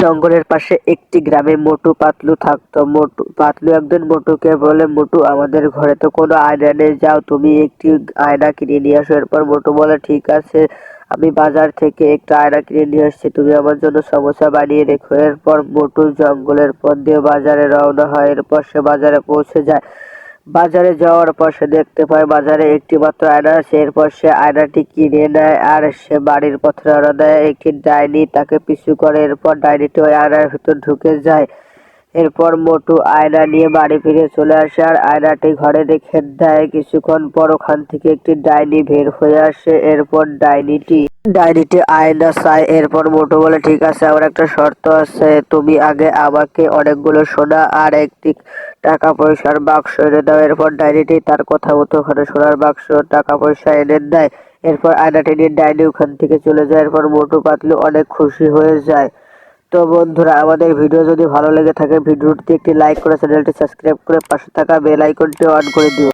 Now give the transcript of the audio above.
জঙ্গলের পাশে একটি গ্রামে মোটু পাতলু থাকতো। মোটু পাতলু একদিন মোটুকে বলে, মোটু, আমাদের ঘরে তো কোনো আয়না নেই, যাও তুমি একটি আয়না কিনে নিয়ে আসো। এরপর মোটু বলে, ঠিক আছে, আমি বাজার থেকে একটা আয়না কিনে নিয়ে আসছি, তুমি আমার জন্য সমস্যা বানিয়ে রেখো। এরপর মোটু জঙ্গলের পথ দিয়ে বাজারে রওনা হয়। এরপর সে বাজারে পৌঁছে যায়। বাজারে যাওয়ার পর সে দেখতে পায় বাজারে একটি মাত্র আয়না আছে। এরপর সে আয়নাটি কিনে নেয় আর সে বাড়ির পথে রওনা দেয়। একটি ডাইনি তাকে পিছু করে, এরপর ডাইনিটি ওই আয়নার ভিতর ঢুকে যায়। এরপর মোটু আয়না নিয়ে বাড়ি ফিরে চলে আসে আর আয়নাটি ঘরে রেখে দেয়। কিছুক্ষণ পর ওখান থেকে একটি ডাইনি বের হয়ে আসে। এরপর ডাইনিটি ডাইনিটি আয়না চায়। এরপর মোটু বলে, ঠিক আছে, আমার একটা শর্ত আছে। তুমি আগে আমাকে অনেকগুলো সোনা আর একটি টাকা পয়সার বাক্স এনে দাও। এরপর ডাইনিটি তার কথা মতো ওখানে সোনার বাক্স টাকা পয়সা এনে দেয়। এরপর আয়নাটি নিয়ে ডাইনি ওখান থেকে চলে যায়। এরপর মোটু পাতলু অনেক খুশি হয়ে যায়। তো বন্ধুরা, আমাদের ভিডিও যদি ভালো লেগে থাকে, ভিডিওটি একটি লাইক করে চ্যানেলটি সাবস্ক্রাইব করে পাশে থাকা বেল আইকনটি অন করে দিও।